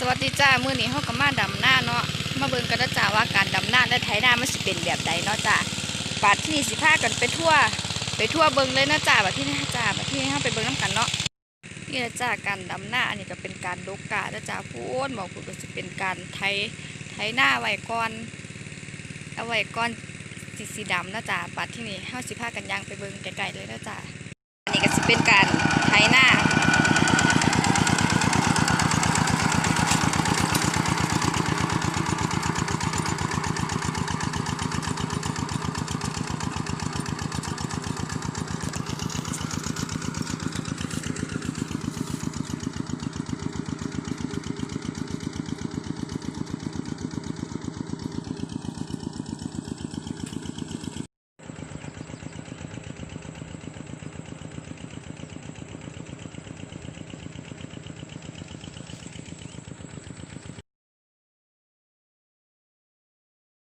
สวัสดีจ้ามื้อนี้เฮาก็มาดำหน้าเนาะมาเบิ่งกันนะจ้าว่าการดำหน้าและไถหน้ามันสิเป็นแบบใดเนาะจ้าบัดที่นี่สิพากันไปทั่ว ไปทั่วเบิ่งเลยนะจ้าบัดที่นี่จ้าบัดที่นี่เฮาไปเบิ่งนํกันเนาะนี่นะจ้าการดำหน้าอันนี้ก็เป็นการดกกานะจ้าพูนบอกพูดก็สิเป็นการไถไถหน้าไว้ก่อนเอาไว้ก่อนสีสีดำนะจ้าบัดที่นี่เฮาสิพากันย่างไปเบิ่งไกลๆเลยนะจ้าอันนี้ก็สิเป็นการ